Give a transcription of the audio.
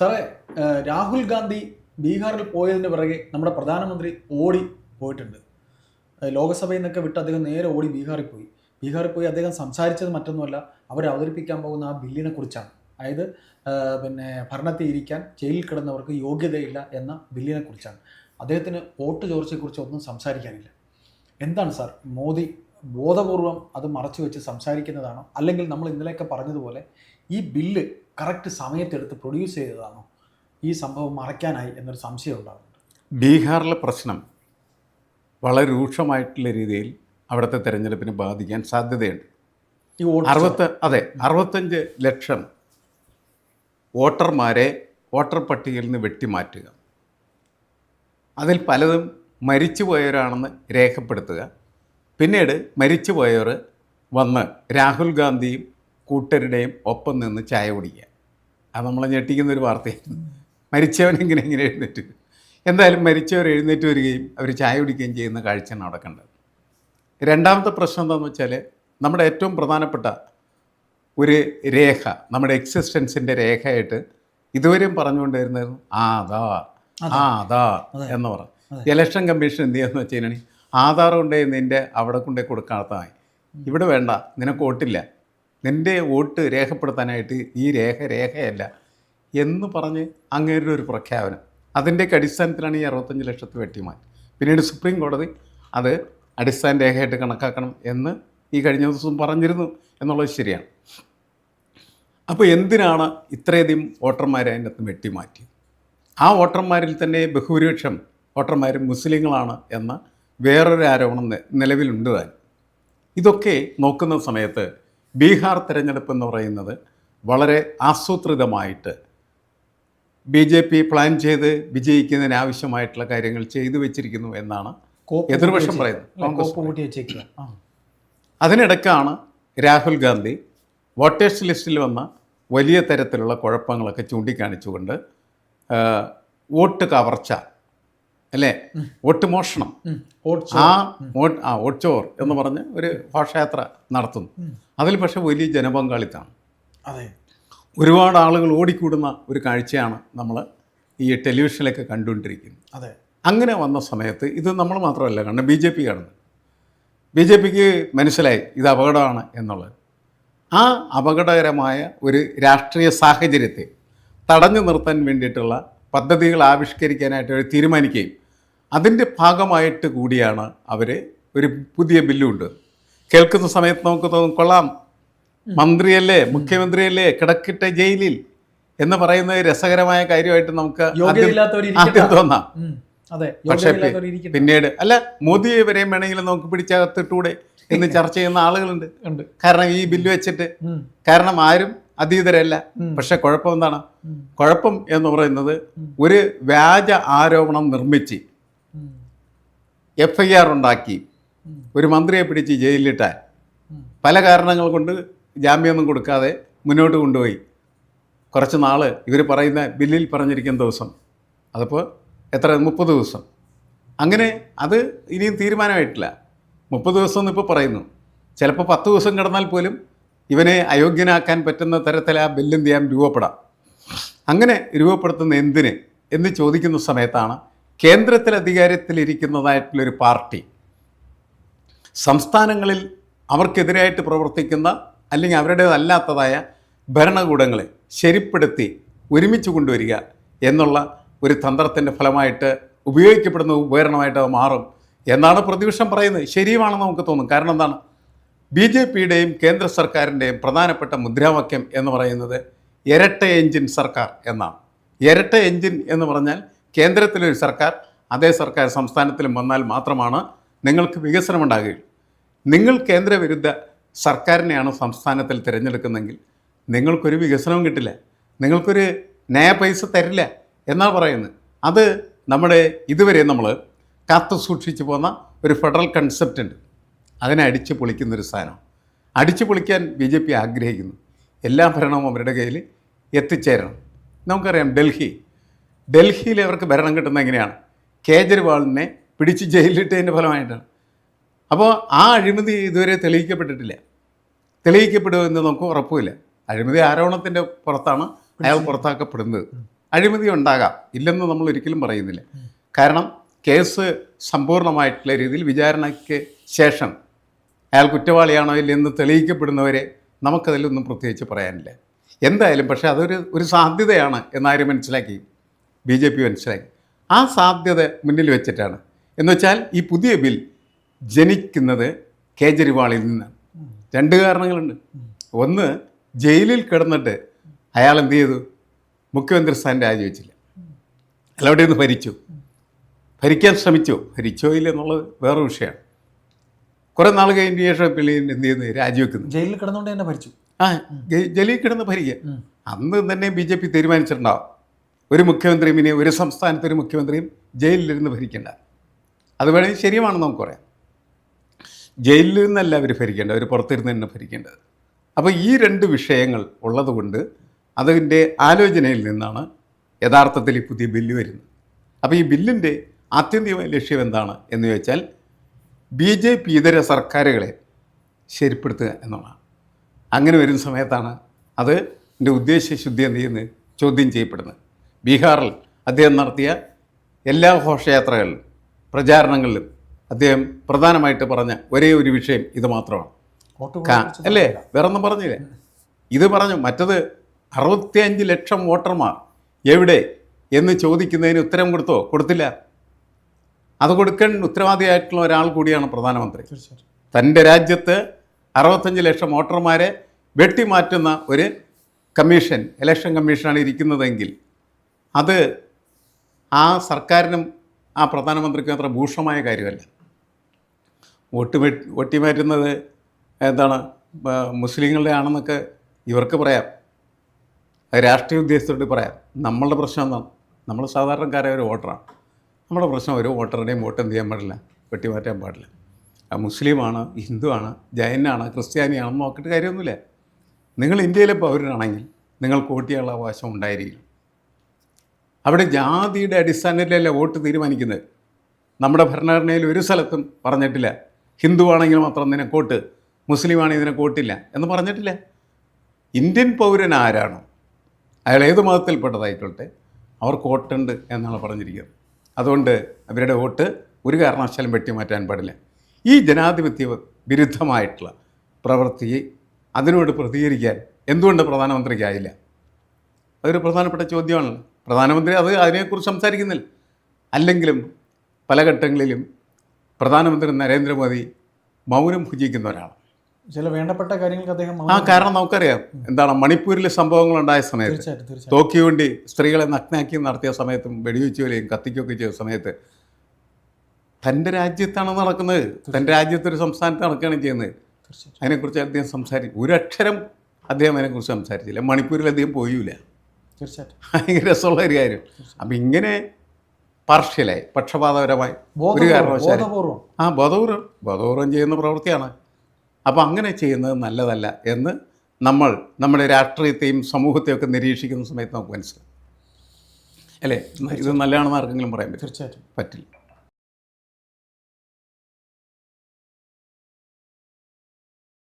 സാറേ രാഹുൽ ഗാന്ധി ബീഹാറിൽ പോയതിന് പിറകെ നമ്മുടെ പ്രധാനമന്ത്രി ഓടി പോയിട്ടുണ്ട്. ലോകസഭയിൽ നിന്നൊക്കെ വിട്ട് അദ്ദേഹം നേരെ ഓടി ബീഹാറിൽ പോയി. ബീഹാറിൽ പോയി അദ്ദേഹം സംസാരിച്ചത് മറ്റൊന്നുമല്ല അവർ അവതരിപ്പിക്കാൻ പോകുന്ന ആ ബില്ലിനെ കുറിച്ചാണ്. അതായത് പിന്നെ ഭരണത്തിൽ ഇരിക്കാൻ ജയിലിൽ കിടന്നവർക്ക് യോഗ്യതയില്ല എന്ന ബില്ലിനെ കുറിച്ചാണ്. അദ്ദേഹത്തിന് വോട്ട് ചോർച്ചയെക്കുറിച്ച് ഒന്നും സംസാരിക്കാനില്ല. എന്താണ് സാർ മോദി ബോധപൂർവം അത് മറച്ചു വെച്ച് സംസാരിക്കുന്നതാണോ? അല്ലെങ്കിൽ നമ്മൾ ഇന്നലെയൊക്കെ പറഞ്ഞതുപോലെ ഈ ബില്ല് കറക്റ്റ് സമയത്തെടുത്ത് പ്രൊഡ്യൂസ് ചെയ്തതാണോ? ഈ സംഭവം മറയ്ക്കാനായി എന്നൊരു സംശയം ഉണ്ടാകുന്നുണ്ട് ബീഹാറിലെ പ്രശ്നം വളരെ രൂക്ഷമായിട്ടുള്ള രീതിയിൽ അവിടുത്തെ തെരഞ്ഞെടുപ്പിനെ ബാധിക്കാൻ സാധ്യതയുണ്ട്. അറുപത്ത് അതെ അറുപത്തഞ്ച് ലക്ഷം വോട്ടർമാരെ വോട്ടർ പട്ടികയിൽ നിന്ന് വെട്ടിമാറ്റുക. അതിൽ പലതും മരിച്ചു പോയവരാണെന്ന് രേഖപ്പെടുത്തുക. പിന്നീട് മരിച്ചുപോയവർ വന്ന് രാഹുൽ ഗാന്ധിയും കൂട്ടരുടെയും ഒപ്പം നിന്ന് ചായ കുടിക്കുക. അത് നമ്മളെ ഞെട്ടിക്കുന്ന ഒരു വാർത്തയായിരുന്നു മരിച്ചവൻ എങ്ങനെ ഇങ്ങനെ എഴുന്നേറ്റ്. എന്തായാലും മരിച്ചവർ എഴുന്നേറ്റ് വരികയും അവർ ചായ കുടിക്കുകയും ചെയ്യുന്ന കാഴ്ചയാണ് കണ്ടത്. രണ്ടാമത്തെ പ്രശ്നം എന്താണെന്ന് വെച്ചാൽ നമ്മുടെ ഏറ്റവും പ്രധാനപ്പെട്ട ഒരു രേഖ നമ്മുടെ എക്സിസ്റ്റൻസിന്റെ രേഖയായിട്ട് ഇതുവരെയും പറഞ്ഞുകൊണ്ടിരുന്നത് ആധാർ. ആധാർ എന്ന് പറഞ്ഞു ഇലക്ഷൻ കമ്മീഷൻ എന്ത് ചെയ്യാന്ന് വെച്ച് കഴിഞ്ഞാൽ ആധാർ കൊണ്ടേ നിന്റെ അവിടെ കൊണ്ടേ കൊടുക്കാത്തതായി. ഇവിടെ വേണ്ട നിനക്ക് വോട്ടില്ല. നിന്റെ വോട്ട് രേഖപ്പെടുത്താനായിട്ട് ഈ രേഖ രേഖയല്ല എന്ന് പറഞ്ഞ് അങ്ങേരുടെ ഒരു പ്രഖ്യാപനം. അതിന്റെയൊക്കെ അടിസ്ഥാനത്തിലാണ് ഈ അറുപത്തഞ്ച് ലക്ഷത്തി വെട്ടിമാറ്റി. പിന്നീട് സുപ്രീം കോടതി അത് അടിസ്ഥാന രേഖയായിട്ട് കണക്കാക്കണം എന്ന് ഈ കഴിഞ്ഞ ദിവസം പറഞ്ഞിരുന്നു എന്നുള്ളത് ശരിയാണ്. അപ്പോൾ എന്തിനാണ് ഇത്രയധികം വോട്ടർമാരെ അതിന്റെ അകത്ത് വെട്ടിമാറ്റി ആ വോട്ടർമാരിൽ തന്നെ ബഹുഭൂരിപക്ഷം വോട്ടർമാർ മുസ്ലിങ്ങളാണ് എന്ന വേറൊരു ആരോപണം നിലവിലുണ്ട് താൻ. ഇതൊക്കെ നോക്കുന്ന സമയത്ത് ബീഹാർ തിരഞ്ഞെടുപ്പ് എന്ന് പറയുന്നത് വളരെ ആസൂത്രിതമായിട്ട് ബി ജെ പി പ്ലാൻ ചെയ്ത് വിജയിക്കുന്നതിന് ആവശ്യമായിട്ടുള്ള കാര്യങ്ങൾ ചെയ്തു വെച്ചിരിക്കുന്നു എന്നാണ് എതിർപക്ഷം പറയുന്നത്. അതിനിടക്കാണ് രാഹുൽ ഗാന്ധി വോട്ടേഴ്സ് ലിസ്റ്റിൽ വന്ന വലിയ തരത്തിലുള്ള കുഴപ്പങ്ങളൊക്കെ ചൂണ്ടിക്കാണിച്ചുകൊണ്ട് വോട്ട് കവർച്ച അല്ലേ? വോട്ട് മോഷണം ആ ആ വോട്ട് എന്ന് പറഞ്ഞ് ഒരു ഘോഷയാത്ര നടത്തുന്നു. അതിൽ പക്ഷേ വലിയ ജനപങ്കാളിത്തമാണ് അതെ. ഒരുപാട് ആളുകൾ ഓടിക്കൂടുന്ന ഒരു കാഴ്ചയാണ് നമ്മൾ ഈ ടെലിവിഷനിലൊക്കെ കണ്ടുകൊണ്ടിരിക്കുന്നത്. അതെ. അങ്ങനെ വന്ന സമയത്ത് ഇത് നമ്മൾ മാത്രമല്ല കാരണം ബി ജെ പി കാണുന്നത് ബി ജെ പിക്ക് മനസ്സിലായി ഇത് അപകടമാണ് എന്നുള്ളത്. ആ അപകടകരമായ ഒരു രാഷ്ട്രീയ സാഹചര്യത്തെ തടഞ്ഞു നിർത്താൻ വേണ്ടിയിട്ടുള്ള പദ്ധതികൾ ആവിഷ്കരിക്കാനായിട്ട് അവർ തീരുമാനിക്കുകയും അതിന്റെ ഭാഗമായിട്ട് കൂടിയാണ് അവർ ഒരു പുതിയ ബില്ലുണ്ട്. കേൾക്കുന്ന സമയത്ത് നമുക്ക് തോന്നും കൊള്ളാം. മന്ത്രിയല്ലേ മുഖ്യമന്ത്രിയല്ലേ കിടക്കിട്ട ജയിലിൽ. എന്ന് പറയുന്നത് രസകരമായ കാര്യമായിട്ട് നമുക്ക് ആദ്യം- തോന്നാം. പക്ഷേ പിന്നീട് അല്ല മോദി വരെയും വേണമെങ്കിലും നമുക്ക് പിടിച്ചകത്തിട്ടൂടെ എന്ന് ചർച്ച ചെയ്യുന്ന ആളുകളുണ്ട്. കാരണം ഈ ബില്ല് വെച്ചിട്ട്. കാരണം ആരും അതീതരല്ല. പക്ഷെ കുഴപ്പം എന്താണ്? കുഴപ്പം എന്ന് പറയുന്നത് ഒരു വ്യാജ ആരോപണം നിർമ്മിച്ച്. എഫ് ഐ ആർ ഉണ്ടാക്കി. ഒരു മന്ത്രിയെ പിടിച്ച് ജയിലിലിട്ടാൽ പല കാരണങ്ങൾ കൊണ്ട് ജാമ്യമൊന്നും കൊടുക്കാതെ മുന്നോട്ട് കൊണ്ടുപോയി. കുറച്ച് നാൾ ഇവർ പറയുന്ന ബില്ലിൽ പറഞ്ഞിരിക്കുന്ന ദിവസം. അതിപ്പോൾ എത്ര? മുപ്പത് ദിവസം. അങ്ങനെ അത് ഇനിയും തീരുമാനമായിട്ടില്ല. മുപ്പത് ദിവസം എന്ന് ഇപ്പോൾ പറയുന്നു. ചിലപ്പോൾ പത്ത് ദിവസം കിടന്നാൽ പോലും ഇവനെ അയോഗ്യനാക്കാൻ പറ്റുന്ന തരത്തിൽ ആ ബില്ല് ചെയ്യാൻ രൂപപ്പെടാം. അങ്ങനെ രൂപപ്പെടുത്തുന്ന എന്തിന്? എന്ന് ചോദിക്കുന്ന സമയത്താണ് കേന്ദ്രത്തിൽ അധികാരത്തിലിരിക്കുന്നതായിട്ടുള്ളൊരു പാർട്ടി സംസ്ഥാനങ്ങളിൽ അവർക്കെതിരായിട്ട് പ്രവർത്തിക്കുന്ന അല്ലെങ്കിൽ അവരുടേതല്ലാത്തതായ ഭരണകൂടങ്ങളെ ശരിപ്പെടുത്തി ഒരുമിച്ച് കൊണ്ടുവരിക എന്നുള്ള ഒരു തന്ത്രത്തിന്റെ ഫലമായിട്ട് ഉപയോഗിക്കപ്പെടുന്ന ഉപകരണമായിട്ട് അത് മാറും എന്നാണ് പ്രതിപക്ഷം പറയുന്നത്. ശരിയുമാണെന്ന് നമുക്ക് തോന്നും. കാരണം എന്താണ്? ബി ജെ പിയുടെയും കേന്ദ്ര സർക്കാരിന്റെയും പ്രധാനപ്പെട്ട മുദ്രാവാക്യം എന്ന് പറയുന്നത് ഇരട്ട എഞ്ചിൻ സർക്കാർ എന്നാണ്. ഇരട്ട എഞ്ചിൻ എന്ന് പറഞ്ഞാൽ കേന്ദ്രത്തിലൊരു സർക്കാർ അതേ സർക്കാർ സംസ്ഥാനത്തിലും വന്നാൽ മാത്രമാണ് നിങ്ങൾക്ക് വികസനം ഉണ്ടാകുകയുള്ളൂ നിങ്ങൾ കേന്ദ്രവിരുദ്ധ സർക്കാരിനെയാണ് സംസ്ഥാനത്തിൽ തിരഞ്ഞെടുക്കുന്നതെങ്കിൽ നിങ്ങൾക്കൊരു വികസനവും കിട്ടില്ല. നിങ്ങൾക്കൊരു നയ പൈസ തരില്ല എന്നാണ് പറയുന്നത്. അത് നമ്മുടെ ഇതുവരെ നമ്മൾ കാത്തു സൂക്ഷിച്ചു പോന്ന ഒരു ഫെഡറൽ കൺസെപ്റ്റ് ഉണ്ട്. അതിനെ അടിച്ചു പൊളിക്കുന്നൊരു സാധനം. അടിച്ചു പൊളിക്കാൻ ബി ജെ പി ആഗ്രഹിക്കുന്നു. എല്ലാ ഭരണവും അവരുടെ കയ്യിൽ എത്തിച്ചേരണം. നമുക്കറിയാം ഡൽഹി ഡൽഹിയിൽ ഇവർക്ക് ഭരണം കിട്ടുന്നത് എങ്ങനെയാണ്? കേജ്രിവാളിനെ പിടിച്ച് ജയിലിലിട്ടതിന്റെ ഫലമായിട്ടാണ്. അപ്പോൾ ആ അഴിമതി ഇതുവരെ തെളിയിക്കപ്പെട്ടിട്ടില്ല. തെളിയിക്കപ്പെടുമെന്ന് നമുക്ക് ഉറപ്പുമില്ല. അഴിമതി ആരോപണത്തിന്റെ പുറത്താണ് അയാൾ പുറത്താക്കപ്പെടുന്നത്. അഴിമതി ഉണ്ടാകാം. ഇല്ലെന്ന് നമ്മൾ ഒരിക്കലും പറയുന്നില്ല. കാരണം കേസ് സമ്പൂർണമായിട്ടുള്ള രീതിയിൽ വിചാരണയ്ക്ക് ശേഷം അയാൾ കുറ്റവാളിയാണോ ഇല്ലെന്ന് തെളിയിക്കപ്പെടുന്നവരെ നമുക്കതിലൊന്നും പ്രത്യേകിച്ച് പറയാനില്ല. എന്തായാലും പക്ഷേ അതൊരു ഒരു സാധ്യതയാണ് എന്നാരും മനസ്സിലാക്കി. ബി ജെ പി മനസ്സിലായി. ആ സാധ്യത മുന്നിൽ വെച്ചിട്ടാണ്. എന്നുവെച്ചാൽ ഈ പുതിയ ബിൽ ജനിക്കുന്നത് കേജ്രിവാളിൽ നിന്ന് രണ്ട് കാരണങ്ങളുണ്ട്. ഒന്ന് ജയിലിൽ കിടന്നിട്ട് അയാൾ എന്ത് ചെയ്തു? മുഖ്യമന്ത്രി സ്ഥാനം രാജിവെച്ചില്ല. അയാൾ അവിടെ നിന്ന് ഭരിച്ചു. ഭരിക്കാൻ ശ്രമിച്ചു. ഭരിച്ചോ ഇല്ല എന്നുള്ളത് വേറെ വിഷയമാണ്. കുറേ നാൾ കഴിഞ്ഞ ശേഷം പിള്ളി എന്ത് ചെയ്യുന്നു? രാജിവെക്കുന്നു. ജയിലിൽ കിടന്നുകൊണ്ട് തന്നെ ഭരിച്ചു. ആ ജയിലിൽ കിടന്ന് ഭരിക്കുക. അന്ന് തന്നെ ബി ജെ പി തീരുമാനിച്ചിട്ടുണ്ടാവും. ഒരു മുഖ്യമന്ത്രിയും ഇനി ഒരു സംസ്ഥാനത്ത് ഒരു മുഖ്യമന്ത്രിയും ജയിലിലിരുന്ന് ഭരിക്കേണ്ട. അത് വേണമെങ്കിൽ ശരിയാണെന്ന് നമുക്ക് പറയാം ജയിലിൽ നിന്നല്ല അവർ ഭരിക്കേണ്ടത് അവർ പുറത്തിരുന്ന് തന്നെ ഭരിക്കേണ്ടത്. അപ്പോൾ ഈ രണ്ട് വിഷയങ്ങൾ ഉള്ളതുകൊണ്ട് അതിന്റെ ആലോചനയിൽ നിന്നാണ് യഥാർത്ഥത്തിൽ ഈ പുതിയ ബില്ല് വരുന്നത്. അപ്പോൾ ഈ ബില്ലിന്റെ ആത്യന്തികമായ ലക്ഷ്യം എന്താണ് എന്ന് ചോദിച്ചാൽ ബി ജെ പി ഇതര സർക്കാരുകളെ ശരിപ്പെടുത്തുക എന്നുള്ളതാണ്. അങ്ങനെ വരുന്ന സമയത്താണ് അത് എന്റെ ഉദ്ദേശശുദ്ധി എന്ത് ചോദ്യം ചെയ്യപ്പെടുന്നത്. ബീഹാറിൽ അദ്ദേഹം നടത്തിയ എല്ലാ ഘോഷയാത്രകളിലും പ്രചാരണങ്ങളിലും അദ്ദേഹം പ്രധാനമായിട്ട് പറഞ്ഞ ഒരേ ഒരു വിഷയം ഇത് മാത്രമാണ്. അല്ലേ? വേറൊന്നും പറഞ്ഞില്ലേ? ഇത് പറഞ്ഞു മറ്റത് അറുപത്തിയഞ്ച് ലക്ഷം വോട്ടർമാർ എവിടെ എന്ന് ചോദിക്കുന്നതിന് ഉത്തരം കൊടുത്തോ? കൊടുത്തില്ല. അത് കൊടുക്കാൻ ഉത്തരവാദിയായിട്ടുള്ള ഒരാൾ കൂടിയാണ് പ്രധാനമന്ത്രി. തന്റെ രാജ്യത്ത് അറുപത്തഞ്ച് ലക്ഷം വോട്ടർമാരെ വെട്ടിമാറ്റുന്ന ഒരു കമ്മീഷൻ ഇലക്ഷൻ കമ്മീഷനാണ് ഇരിക്കുന്നതെങ്കിൽ അത് ആ സർക്കാരിനും ആ പ്രധാനമന്ത്രിക്കും അത്ര ഭൂഷമായ കാര്യമല്ല. വോട്ട് ഒട്ടിമാറ്റുന്നത് എന്താണ്? മുസ്ലിങ്ങളുടെ ആണെന്നൊക്കെ ഇവർക്ക് പറയാം. രാഷ്ട്രീയ ഉദ്യോഗസ്ഥരോട് പറയാം. നമ്മളുടെ പ്രശ്നം എന്താണ്? നമ്മൾ സാധാരണക്കാരായ ഒരു വോട്ടറാണ്. നമ്മുടെ പ്രശ്നം ഒരു വോട്ടറുടെയും വോട്ട് എന്ത് ചെയ്യാൻ പാടില്ല? വെട്ടിമാറ്റാൻ പാടില്ല. മുസ്ലിമാണ് ഹിന്ദുവാണ് ജൈനാണ് ക്രിസ്ത്യാനിയാണെന്ന് നോക്കിയിട്ട് കാര്യമൊന്നുമില്ല. നിങ്ങൾ ഇന്ത്യയിലെ പൗരനാണെങ്കിൽ നിങ്ങൾക്ക് വോട്ട് ചെയ്യാനുള്ള അവകാശം ഉണ്ടായിരിക്കും. അവിടെ ജാതിയുടെ അടിസ്ഥാനത്തിലല്ല വോട്ട് തീരുമാനിക്കുന്നത്? നമ്മുടെ ഭരണഘടനയിൽ ഒരു സ്ഥലത്തും പറഞ്ഞിട്ടില്ല. ഹിന്ദു ആണെങ്കിൽ മാത്രം നിനക്ക് വോട്ട് മുസ്ലിം ആണെങ്കിൽ നിനക്ക് വോട്ടില്ല എന്ന് പറഞ്ഞിട്ടില്ല. ഇന്ത്യൻ പൗരൻ ആരാണോ? അയാൾ ഏത് മതത്തിൽപ്പെട്ടതായിക്കോട്ടെ അവർ വോട്ടുണ്ട് എന്നാണ് പറഞ്ഞിരിക്കുന്നത്. അതുകൊണ്ട് അവരുടെ വോട്ട് ഒരു കാരണവശാലും വെട്ടിമാറ്റാൻ പാടില്ല. ഈ ജനാധിപത്യ വിരുദ്ധമായിട്ടുള്ള പ്രവൃത്തിയെ അതിനോട് പ്രതികരിക്കാൻ എന്തുകൊണ്ട് പ്രധാനമന്ത്രിക്കായില്ല? അതൊരു പ്രധാനപ്പെട്ട ചോദ്യമാണ് പ്രധാനമന്ത്രി അത് അതിനെക്കുറിച്ച് സംസാരിക്കുന്നില്ല. അല്ലെങ്കിലും പല ഘട്ടങ്ങളിലും പ്രധാനമന്ത്രി നരേന്ദ്രമോദി മൗനം ഭുജിക്കുന്ന ഒരാളാണ്. ചില വേണ്ടപ്പെട്ട കാര്യങ്ങൾക്ക് അദ്ദേഹം ആ കാരണം നമുക്കറിയാം. എന്താണ് മണിപ്പൂരിൽ സംഭവങ്ങൾ ഉണ്ടായ സമയത്ത് തോക്കി വേണ്ടി സ്ത്രീകളെ നഗ്നാക്കി നടത്തിയ സമയത്തും വെടിവെച്ചുകയും കത്തിക്കുകയൊക്കെ ചെയ്ത സമയത്ത് തന്റെ രാജ്യത്താണ് നടക്കുന്നത്. തന്റെ രാജ്യത്തൊരു സംസ്ഥാനത്ത് നടക്കുകയാണ് ചെയ്യുന്നത്. അതിനെക്കുറിച്ച് അദ്ദേഹം സംസാരിക്കും ഒരക്ഷരം അദ്ദേഹം അതിനെക്കുറിച്ച് സംസാരിച്ചില്ല. മണിപ്പൂരിൽ അദ്ദേഹം പോയില്ല. തീർച്ചയായിട്ടും. ഭയങ്കര രസമുള്ള ഒരു കാര്യം. അപ്പം ഇങ്ങനെ പാർഷ്യലായി പക്ഷപാതപരമായി. ഒരു കാരണവശാലും. ആ ബോധപൂർവം. ബോധപൂർവം ചെയ്യുന്ന പ്രവൃത്തിയാണ്. അപ്പോൾ അങ്ങനെ ചെയ്യുന്നത് നല്ലതല്ല എന്ന് നമ്മൾ നമ്മുടെ രാഷ്ട്രീയത്തെയും സമൂഹത്തെയും ഒക്കെ നിരീക്ഷിക്കുന്ന സമയത്ത് നമുക്ക് മനസ്സിലാവും. അല്ലേ? ഇത് നല്ലതാണെന്ന് ആർക്കെങ്കിലും പറയാൻ പറ്റും? തീർച്ചയായിട്ടും. പറ്റില്ല.